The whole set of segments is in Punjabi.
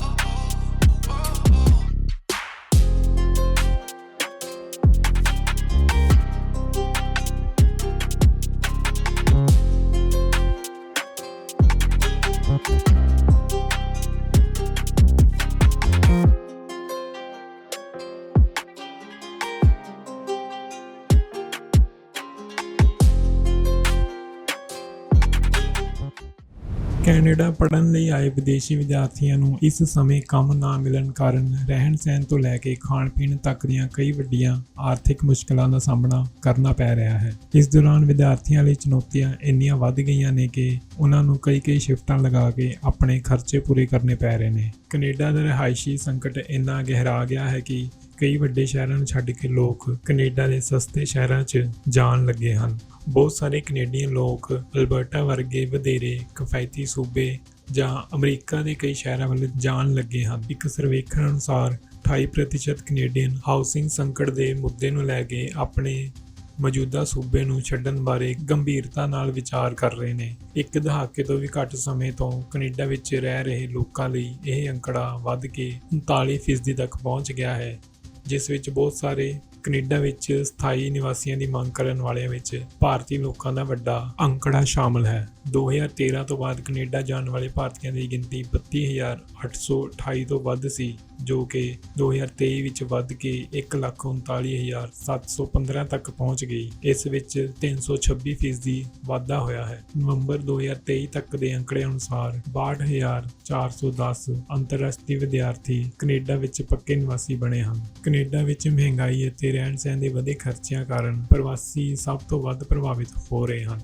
you ਕੈਨੇਡਾ ਪੜ੍ਹਨ ਲਈ ਆਏ ਵਿਦੇਸ਼ੀ ਵਿਦਿਆਰਥੀਆਂ ਨੂੰ ਇਸ ਸਮੇਂ ਕੰਮ ਨਾ ਮਿਲਣ ਕਾਰਨ ਰਹਿਣ-ਸਹਿਣ ਤੋਂ ਲੈ ਕੇ ਖਾਣ-ਪੀਣ ਤੱਕ ਦੀਆਂ ਕਈ ਵੱਡੀਆਂ ਆਰਥਿਕ ਮੁਸ਼ਕਲਾਂ ਦਾ ਸਾਹਮਣਾ ਕਰਨਾ ਪੈ ਰਿਹਾ ਹੈ। ਇਸ ਦੌਰਾਨ ਵਿਦਿਆਰਥੀਆਂ ਲਈ ਚੁਣੌਤੀਆਂ ਇੰਨੀਆਂ ਵੱਧ ਗਈਆਂ ਨੇ ਕਿ ਉਹਨਾਂ ਨੂੰ ਕਈ-ਕਈ ਸ਼ਿਫਟਾਂ ਲਗਾ ਕੇ ਆਪਣੇ ਖਰਚੇ ਪੂਰੇ ਕਰਨੇ ਪੈ ਰਹੇ ਨੇ। ਕੈਨੇਡਾ ਦਾ ਰਿਹਾਇਸ਼ੀ ਸੰਕਟ ਇੰਨਾ ਗਹਿਰਾ ਗਿਆ ਹੈ ਕਿ ਕਈ ਵੱਡੇ ਸ਼ਹਿਰਾਂ ਨੂੰ ਛੱਡ ਕੇ ਲੋਕ ਕੈਨੇਡਾ ਦੇ ਸਸਤੇ ਸ਼ਹਿਰਾਂ 'ਚ ਜਾਣ ਲੱਗੇ ਹਨ। ਬਹੁਤ ਸਾਰੇ ਕੈਨੇਡੀਅਨ ਲੋਕ ਅਲਬਰਟਾ ਵਰਗੇ ਵਧੇਰੇ ਕਿਫਾਇਤੀ ਸੂਬੇ ਜਾਂ ਅਮਰੀਕਾ ਦੇ ਕਈ ਸ਼ਹਿਰਾਂ ਵੱਲ ਜਾਣ ਲੱਗੇ ਹਨ। ਇੱਕ ਸਰਵੇਖਣ ਅਨੁਸਾਰ 28% ਕੈਨੇਡੀਅਨ ਹਾਊਸਿੰਗ ਸੰਕਟ ਦੇ ਮੁੱਦੇ ਨੂੰ ਲੈ ਕੇ ਆਪਣੇ ਮੌਜੂਦਾ ਸੂਬੇ ਨੂੰ ਛੱਡਣ ਬਾਰੇ ਗੰਭੀਰਤਾ ਨਾਲ ਵਿਚਾਰ ਕਰ ਰਹੇ ਨੇ। ਇੱਕ ਦਹਾਕੇ ਤੋਂ ਵੀ ਘੱਟ ਸਮੇਂ ਤੋਂ ਕੈਨੇਡਾ ਵਿੱਚ ਰਹਿ ਰਹੇ ਲੋਕਾਂ ਲਈ ਇਹ ਅੰਕੜਾ ਵੱਧ ਕੇ 39% ਤੱਕ ਪਹੁੰਚ ਗਿਆ ਹੈ। ਜਿਸ ਵਿੱਚ ਬਹੁਤ ਸਾਰੇ ਕੈਨੇਡਾ ਵਿੱਚ ਸਥਾਈ ਨਿਵਾਸੀਆਂ ਦੀ ਮੰਗ ਕਰਨ ਵਾਲਿਆਂ ਵਿੱਚ ਭਾਰਤੀ ਲੋਕਾਂ ਦਾ ਵੱਡਾ ਅੰਕੜਾ ਸ਼ਾਮਲ ਹੈ। 2013 ਤੋਂ ਬਾਅਦ ਕੈਨੇਡਾ ਜਾਣ ਵਾਲੇ ਭਾਰਤੀਆਂ ਦੀ ਗਿਣਤੀ 32828 ਤੋਂ ਵੱਧ ਸੀ। ਜੋ ਕਿ 2023 ਵਿੱਚ ਵੱਧ ਕੇ 139715 ਤੱਕ ਪਹੁੰਚ ਗਈ। ਇਸ ਵਿੱਚ 326 ਫੀਸਦੀ ਵਾਧਾ ਹੋਇਆ ਹੈ। ਨਵੰਬਰ 2023 ਤੱਕ ਦੇ ਅੰਕੜੇ ਅਨੁਸਾਰ 62410 ਅੰਤਰਰਾਸ਼ਟਰੀ ਵਿਦਿਆਰਥੀ ਕੈਨੇਡਾ ਵਿੱਚ ਪੱਕੇ ਨਿਵਾਸੀ ਬਣੇ ਹਨ। ਕੈਨੇਡਾ ਵਿੱਚ ਮਹਿੰਗਾਈ ਅਤੇ ਰਹਿਣ ਸਹਿਣ ਦੇ ਵਧੇ ਖਰਚਿਆਂ ਕਾਰਨ ਪ੍ਰਵਾਸੀ ਸਭ ਤੋਂ ਵੱਧ ਪ੍ਰਭਾਵਿਤ ਹੋ ਰਹੇ ਹਨ।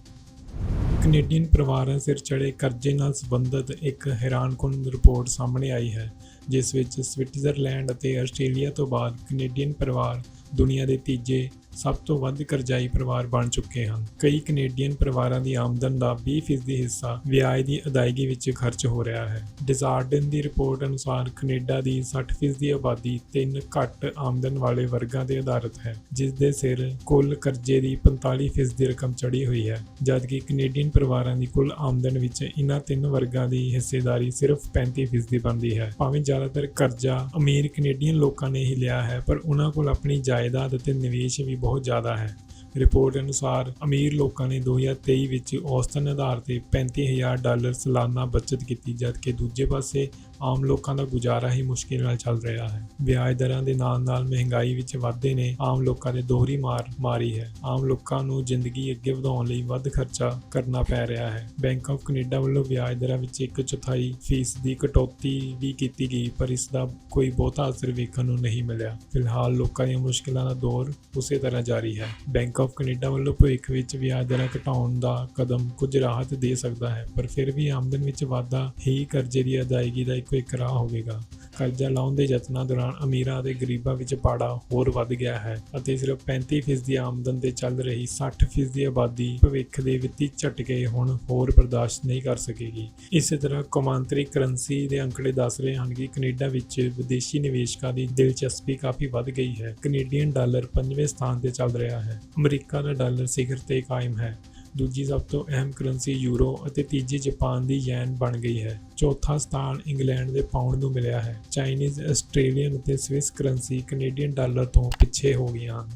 ਕੈਨੇਡੀਅਨ ਪਰਿਵਾਰਾਂ ਸਿਰ ਚੜੇ ਕਰਜ਼ੇ ਨਾਲ ਸੰਬੰਧਿਤ ਇੱਕ ਹੈਰਾਨਕੁਨ ਰਿਪੋਰਟ ਸਾਹਮਣੇ ਆਈ ਹੈ। ਜਿਸ ਵਿੱਚ ਸਵਿਟਜ਼ਰਲੈਂਡ ਅਤੇ ਆਸਟ੍ਰੇਲੀਆ ਤੋਂ ਬਾਅਦ ਕੈਨੇਡੀਅਨ ਪਰਿਵਾਰ ਦੁਨੀਆ ਦੇ ਤੀਜੇ ਸਭ ਤੋਂ ਵੱਧ ਕਰਜ਼ਾਈ ਪਰਿਵਾਰ ਬਣ ਚੁੱਕੇ ਹਨ। ਕਈ ਕੈਨੇਡੀਅਨ ਪਰਿਵਾਰਾਂ ਦੀ ਆਮਦਨ ਦਾ 20% ਹਿੱਸਾ ਵਿਆਜ ਦੀ ਅਦਾਇਗੀ ਵਿੱਚ ਖਰਚ ਹੋ ਰਿਹਾ ਹੈ। ਡਿਜ਼ਾਰਡਨ ਦੀ ਰਿਪੋਰਟ ਅਨੁਸਾਰ ਕੈਨੇਡਾ ਦੀ 60% ਆਬਾਦੀ ਤਿੰਨ ਘੱਟ ਆਮਦਨ ਵਾਲੇ ਵਰਗਾਂ ਤੇ ਆਧਾਰਿਤ ਹੈ, ਜਿਸ ਦੇ ਸਿਰ ਕੁੱਲ ਕਰਜ਼ੇ ਦੀ 45% ਦੀ ਰਕਮ ਚੜੀ ਹੋਈ ਹੈ, ਜਦਕਿ ਕੈਨੇਡੀਅਨ ਪਰਿਵਾਰਾਂ ਦੀ ਕੁੱਲ ਆਮਦਨ ਵਿੱਚ ਇਨ੍ਹਾਂ ਤਿੰਨ ਵਰਗਾਂ ਦੀ ਹਿੱਸੇਦਾਰੀ ਸਿਰਫ 35% ਦੀ ਬਣਦੀ ਹੈ। ਭਾਵੇਂ ਜ਼ਿਆਦਾਤਰ ਕਰਜ਼ਾ ਅਮੀਰ ਕੈਨੇਡੀਅਨ ਲੋਕਾਂ ਨੇ ਹੀ ਲਿਆ ਹੈ, ਪਰ ਉਹਨਾਂ ਕੋਲ ਆਪਣੀ ਜਾਇਦਾਦ ਅਤੇ ਨਿਵੇਸ਼ ਵੀ ਬਹੁਤ ਜ਼ਿਆਦਾ ਹੈ। ਰਿਪੋਰਟ ਅਨੁਸਾਰ ਅਮੀਰ ਲੋਕਾਂ ਨੇ 2023 ਵਿੱਚ ਔਸਤਨ ਆਧਾਰ ਤੇ 35000 ਡਾਲਰ ਸਾਲਾਨਾ ਬਚਤ ਕੀਤੀ, ਜਦਕਿ ਦੂਜੇ ਪਾਸੇ ਆਮ ਲੋਕਾਂ ਦਾ ਗੁਜ਼ਾਰਾ ਹੀ ਮੁਸ਼ਕਿਲ ਨਾਲ ਚੱਲ ਰਿਹਾ ਹੈ। ਵਿਆਜ ਦਰਾਂ ਦੇ ਨਾਲ-ਨਾਲ ਮਹਿੰਗਾਈ ਵਿੱਚ ਵਾਧੇ ਨੇ ਆਮ ਲੋਕਾਂ ਦੇ ਦੋਹਰੀ ਮਾਰ, ਮਾਰੀ ਹੈ। ਆਮ ਲੋਕਾਂ ਨੂੰ ਜ਼ਿੰਦਗੀ ਅੱਗੇ ਵਧਾਉਣ ਲਈ ਵੱਧ ਖਰਚਾ ਕਰਨਾ ਪੈ ਰਿਹਾ ਹੈ। ਬੈਂਕ ਆਫ ਕੈਨੇਡਾ ਵੱਲੋਂ ਵਿਆਜ ਦਰਾਂ ਵਿੱਚ ਇੱਕ ਚੌਥਾਈ ਫੀਸ ਦੀ ਕਟੌਤੀ ਵੀ ਕੀਤੀ ਗਈ, ਪਰ ਇਸ ਦਾ ਕੋਈ ਬਹੁਤਾ ਅਸਰ ਵੇਖਣ ਨੂੰ ਨਹੀਂ ਮਿਲਿਆ। ਫਿਲਹਾਲ ਲੋਕਾਂ ਦੀਆਂ ਮੁਸ਼ਕਿਲਾਂ ਦਾ ਦੌਰ ਉਸੇ ਤਰ੍ਹਾਂ ਜਾਰੀ ਹੈ। ਬੈਂਕ ਆਫ ਕੈਨੇਡਾ ਵੱਲੋਂ ਭਵਿੱਖ ਵਿੱਚ ਵਿਆਜ ਦਰਾਂ ਘਟਾਉਣ ਦਾ ਕਦਮ ਕੁਝ ਰਾਹਤ ਦੇ ਸਕਦਾ ਹੈ, ਪਰ ਫਿਰ ਵੀ ਆਮਦਨ ਵਿੱਚ ਵਾਧਾ ਹੀ ਕਰਜ਼ੇ ਦੀ ਅਦਾਇਗੀ ਦਾ ਇੱਕ ਇੱਕ ਰਾਹ ਹੋਵੇਗਾ। ਕਰਜ਼ਾ ਲਾਉਣ ਦੇ ਯਤਨਾਂ ਦੌਰਾਨ ਅਮੀਰਾਂ ਅਤੇ ਗਰੀਬਾਂ ਵਿੱਚ ਪਾੜਾ ਹੋਰ ਵੱਧ ਗਿਆ ਹੈ ਅਤੇ ਸਿਰਫ 35% ਦੀ ਆਮਦਨ ਤੇ ਚੱਲ ਰਹੀ 60% ਦੀ ਆਬਾਦੀ ਭਵਿੱਖ ਦੇ ਵਿੱਤੀ ਝਟਕੇ ਹੁਣ ਹੋਰ ਬਰਦਾਸ਼ਤ ਨਹੀਂ ਕਰ ਸਕੇਗੀ। ਇਸੇ ਤਰ੍ਹਾਂ ਕੌਮਾਂਤਰੀ ਕਰੰਸੀ ਦੇ ਅੰਕੜੇ ਦੱਸ ਰਹੇ ਹਨ ਕਿ ਕੈਨੇਡਾ ਵਿੱਚ ਵਿਦੇਸ਼ੀ ਨਿਵੇਸ਼ਕਾਂ ਦੀ ਦਿਲਚਸਪੀ ਕਾਫੀ ਵੱਧ ਗਈ ਹੈ। ਕੈਨੇਡੀਅਨ ਡਾਲਰ ਪੰਜਵੇਂ ਸਥਾਨ ਤੇ ਚੱਲ ਰਿਹਾ ਹੈ। ਅਮਰੀਕਾ ਦਾ ਡਾਲਰ ਸਿਖਰ ਤੇ ਕਾਇਮ ਹੈ। ਦੂਜੀ ਸਭ ਤੋਂ ਅਹਿਮ ਕਰੰਸੀ ਯੂਰੋ ਅਤੇ ਤੀਜੀ ਜਾਪਾਨ ਦੀ ਯੈਨ ਬਣ ਗਈ ਹੈ। ਚੌਥਾ ਸਥਾਨ ਇੰਗਲੈਂਡ ਦੇ ਪਾਉਂਡ ਨੂੰ ਮਿਲਿਆ ਹੈ। ਚਾਈਨੀਜ਼, ਆਸਟ੍ਰੇਲੀਅਨ ਅਤੇ ਸਵਿਸ ਕਰੰਸੀ ਕੈਨੇਡੀਅਨ ਡਾਲਰ ਤੋਂ ਪਿੱਛੇ ਹੋ ਗਈਆਂ ਹਨ।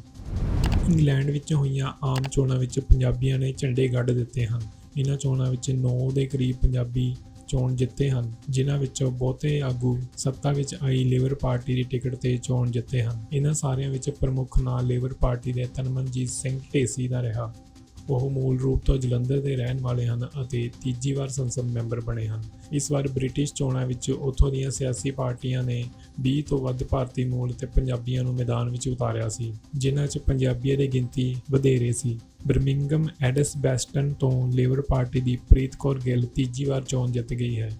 ਇੰਗਲੈਂਡ ਵਿੱਚ ਹੋਈਆਂ ਆਮ ਚੋਣਾਂ ਵਿੱਚ ਪੰਜਾਬੀਆਂ ਨੇ ਝੰਡੇ ਗੱਡ ਦਿੱਤੇ ਹਨ। ਇਹਨਾਂ ਚੋਣਾਂ ਵਿੱਚ 9 ਦੇ ਕਰੀਬ ਪੰਜਾਬੀ ਚੋਣ ਜਿੱਤੇ ਹਨ, ਜਿਨ੍ਹਾਂ ਵਿੱਚੋਂ ਬਹੁਤੇ ਆਗੂ ਸੱਤਾ ਵਿੱਚ ਆਈ ਲੇਬਰ ਪਾਰਟੀ ਦੀ ਟਿਕਟ ਤੇ ਚੋਣ ਜਿੱਤੇ ਹਨ। ਇਹਨਾਂ ਸਾਰਿਆਂ ਵਿੱਚ ਪ੍ਰਮੁੱਖ ਨਾਂ ਲੇਬਰ ਪਾਰਟੀ ਦੇ ਤਨਮਨਜੀਤ ਸਿੰਘ ਢੇਸੀ ਦਾ ਰਿਹਾ। ਉਹ ਮੂਲ ਰੂਪ ਤੋਂ ਜਲੰਧਰ ਦੇ ਰਹਿਣ ਵਾਲੇ ਹਨ ਅਤੇ ਤੀਜੀ ਵਾਰ ਸੰਸਦ ਮੈਂਬਰ ਬਣੇ ਹਨ। ਇਸ ਵਾਰ ਬ੍ਰਿਟਿਸ਼ ਚੋਣਾਂ ਵਿੱਚ ਉੱਥੋਂ ਦੀਆਂ ਸਿਆਸੀ ਪਾਰਟੀਆਂ ਨੇ 20 ਤੋਂ ਵੱਧ ਭਾਰਤੀ ਮੂਲ ਤੇ ਪੰਜਾਬੀਆਂ ਨੂੰ ਮੈਦਾਨ ਵਿੱਚ ਉਤਾਰਿਆ ਸੀ, ਜਿਨ੍ਹਾਂ 'ਚ ਪੰਜਾਬੀਆਂ ਦੀ ਗਿਣਤੀ ਵਧੇਰੇ ਸੀ। ਬਰਮਿੰਗਮ ਐਡਿਸ ਬੈਸਟਨ ਤੋਂ ਲੇਬਰ ਪਾਰਟੀ ਦੀ ਪ੍ਰੀਤ ਕੌਰ ਗਿੱਲ ਤੀਜੀ ਵਾਰ ਚੋਣ ਜਿੱਤ ਗਈ ਹੈ।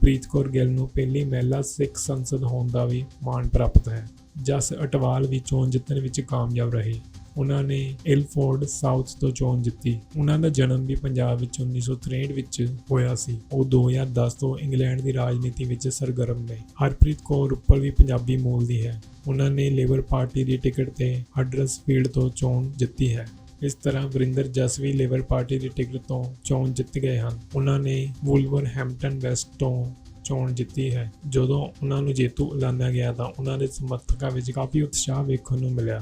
ਪ੍ਰੀਤ ਕੌਰ ਗਿੱਲ ਨੂੰ ਪਹਿਲੀ ਮਹਿਲਾ ਸਿੱਖ ਸੰਸਦ ਹੋਣ ਦਾ ਵੀ ਮਾਣ ਪ੍ਰਾਪਤ ਹੈ, ਜਸ ਅਟਵਾਲ ਵੀ ਚੋਣ ਜਿੱਤਣ ਵਿੱਚ ਕਾਮਯਾਬ ਰਹੇ। ਉਹਨਾਂ ਨੇ ਇਲਫੋਰਡ ਸਾਊਥ ਤੋਂ ਚੋਣ ਜਿੱਤੀ। ਉਹਨਾਂ ਦਾ ਜਨਮ ਵੀ ਪੰਜਾਬ ਵਿੱਚ 1963 ਵਿੱਚ ਹੋਇਆ ਸੀ। ਉਹ 2010 ਤੋਂ ਇੰਗਲੈਂਡ ਦੀ ਰਾਜਨੀਤੀ ਵਿੱਚ ਸਰਗਰਮ ਨੇ। ਹਰਪ੍ਰੀਤ ਕੌਰ ਉੱਪਰ ਵੀ ਪੰਜਾਬੀ ਮੂਲ ਦੀ ਹੈ। ਉਹਨਾਂ ਨੇ ਲੇਬਰ ਪਾਰਟੀ ਦੀ ਟਿਕਟ ਤੇ ਹਡਰਸਫੀਲਡ ਤੋਂ ਚੋਣ ਜਿੱਤੀ ਹੈ। ਇਸ ਤਰ੍ਹਾਂ ਵਰਿੰਦਰ ਜਸਵੀ ਲੇਬਰ ਪਾਰਟੀ ਦੀ ਟਿਕਟ ਤੋਂ ਚੋਣ ਜਿੱਤ ਗਏ ਹਨ। ਉਹਨਾਂ ਨੇ ਵੁਲਵਰਹੈਂਪਟਨ ਵੈਸਟ ਤੋਂ ਚੋਣ ਜਿੱਤੀ ਹੈ। ਜਦੋਂ ਉਹਨਾਂ ਨੂੰ ਜੇਤੂ ਐਲਾਨਿਆ ਗਿਆ ਤਾਂ ਉਹਨਾਂ ਦੇ ਸਮਰਥਕਾਂ ਵਿੱਚ ਕਾਫੀ ਉਤਸ਼ਾਹ ਵੇਖਣ ਨੂੰ ਮਿਲਿਆ।